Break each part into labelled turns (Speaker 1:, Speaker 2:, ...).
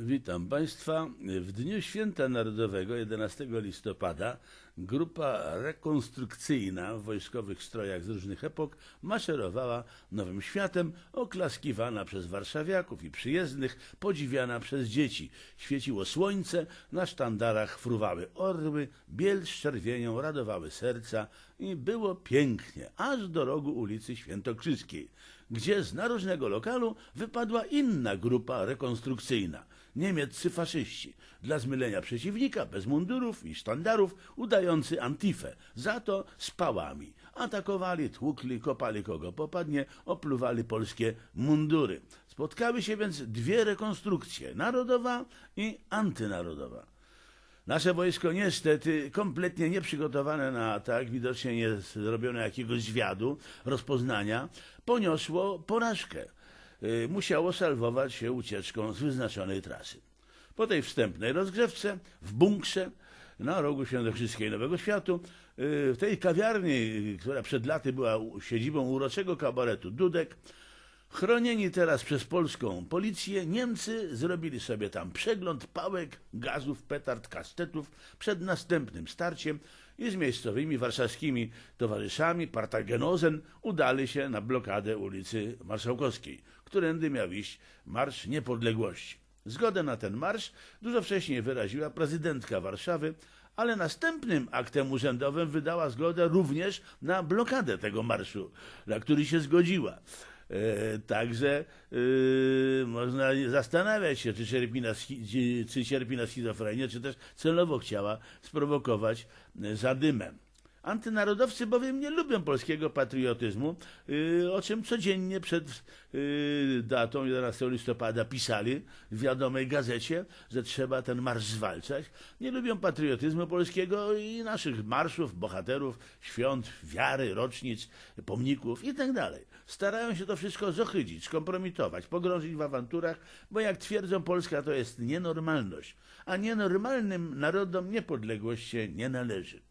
Speaker 1: Witam Państwa. W dniu Święta Narodowego, 11 listopada, grupa rekonstrukcyjna w wojskowych strojach z różnych epok maszerowała Nowym Światem, oklaskiwana przez warszawiaków i przyjezdnych, podziwiana przez dzieci. Świeciło słońce, na sztandarach fruwały orły, biel z czerwienią radowały serca i było pięknie, aż do rogu ulicy Świętokrzyskiej, gdzie z narożnego lokalu wypadła inna grupa rekonstrukcyjna – niemieccy faszyści, dla zmylenia przeciwnika, bez mundurów i sztandarów, udający antifę, za to z pałami. Atakowali, tłukli, kopali kogo popadnie, opluwali polskie mundury. Spotkały się więc dwie rekonstrukcje, narodowa i antynarodowa. Nasze wojsko niestety kompletnie nieprzygotowane na atak, widocznie nie zrobione jakiegoś zwiadu, rozpoznania, poniosło porażkę. Y, Musiało salwować się ucieczką z wyznaczonej trasy. Po tej wstępnej rozgrzewce w bunkrze na rogu Świętokrzyskiej Nowego Światu, y, w tej kawiarni, która przed laty była siedzibą uroczego kabaretu Dudek, Chronieni teraz przez polską policję, Niemcy zrobili sobie tam przegląd pałek, gazów, petard, kastetów przed następnym starciem i z miejscowymi warszawskimi towarzyszami Partagenozen udali się na blokadę ulicy Marszałkowskiej, którędy miał iść Marsz Niepodległości. Zgodę na ten marsz dużo wcześniej wyraziła prezydentka Warszawy, ale następnym aktem urzędowym wydała zgodę również na blokadę tego marszu, na który się zgodziła. E, Także e, można zastanawiać się, czy cierpi, na, czy cierpi na schizofrenię, czy też celowo chciała sprowokować e, zadymem. Antynarodowcy bowiem nie lubią polskiego patriotyzmu, y, o czym codziennie przed y, datą 11 listopada pisali w wiadomej gazecie, że trzeba ten marsz zwalczać. Nie lubią patriotyzmu polskiego i naszych marszów, bohaterów, świąt, wiary, rocznic, pomników itd. Starają się to wszystko zohydzić, skompromitować, pogrążyć w awanturach, bo jak twierdzą, Polska to jest nienormalność, a nienormalnym narodom niepodległość się nie należy.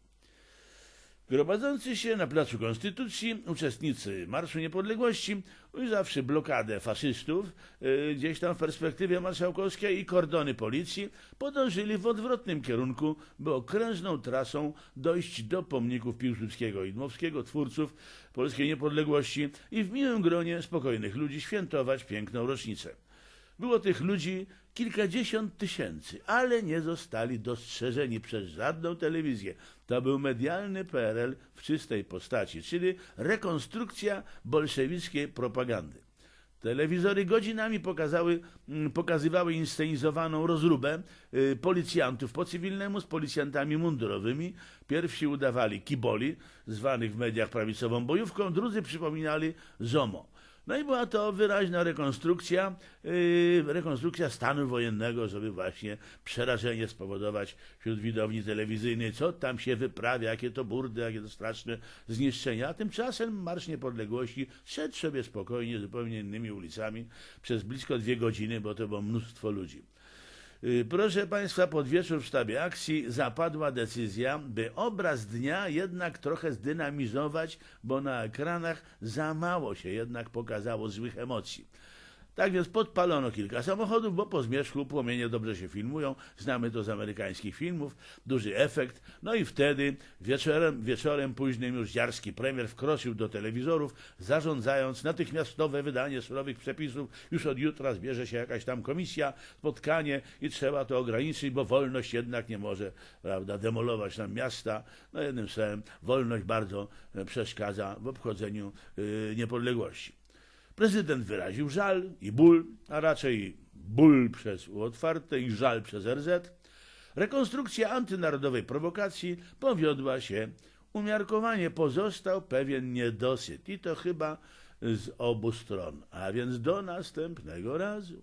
Speaker 1: Gromadzący się na Placu Konstytucji uczestnicy Marszu Niepodległości, ujrzawszy blokadę faszystów y, gdzieś tam w perspektywie marszałkowskiej i kordony policji, podążyli w odwrotnym kierunku, by okrężną trasą dojść do pomników Piłsudskiego i Dmowskiego, twórców polskiej niepodległości i w miłym gronie spokojnych ludzi świętować piękną rocznicę. Było tych ludzi kilkadziesiąt tysięcy, ale nie zostali dostrzeżeni przez żadną telewizję. To był medialny PRL w czystej postaci, czyli rekonstrukcja bolszewickiej propagandy. Telewizory godzinami pokazały, mm, pokazywały inscenizowaną rozróbę y, policjantów po cywilnemu z policjantami mundurowymi. Pierwsi udawali kiboli, zwanych w mediach prawicową bojówką, drudzy przypominali ZOMO. No i była to wyraźna rekonstrukcja, yy, rekonstrukcja stanu wojennego, żeby właśnie przerażenie spowodować wśród widowni telewizyjnej, co tam się wyprawia, jakie to burdy, jakie to straszne zniszczenia. A tymczasem Marsz Niepodległości szedł sobie spokojnie, zupełnie innymi ulicami przez blisko dwie godziny, bo to było mnóstwo ludzi. Y, Proszę Państwa, pod wieczór w sztabie akcji zapadła decyzja, by obraz dnia jednak trochę zdynamizować, bo na ekranach za mało się jednak pokazało złych emocji. Tak więc podpalono kilka samochodów, bo po zmierzchu płomienie dobrze się filmują, znamy to z amerykańskich filmów, duży efekt. No i wtedy wieczorem, wieczorem późnym już dziarski premier wkroczył do telewizorów, zarządzając natychmiastowe wydanie surowych przepisów. Już od jutra zbierze się jakaś tam komisja, spotkanie i trzeba to ograniczyć, bo wolność jednak nie może prawda, demolować nam miasta. No jednym słowem, wolność bardzo e, przeszkadza w obchodzeniu y, niepodległości. Prezydent wyraził żal i ból, a raczej ból przez U otwarte i żal przez RZ. Rekonstrukcja antynarodowej prowokacji powiodła się. Umiarkowanie pozostał pewien niedosyt i to chyba z obu stron. A więc do następnego razu.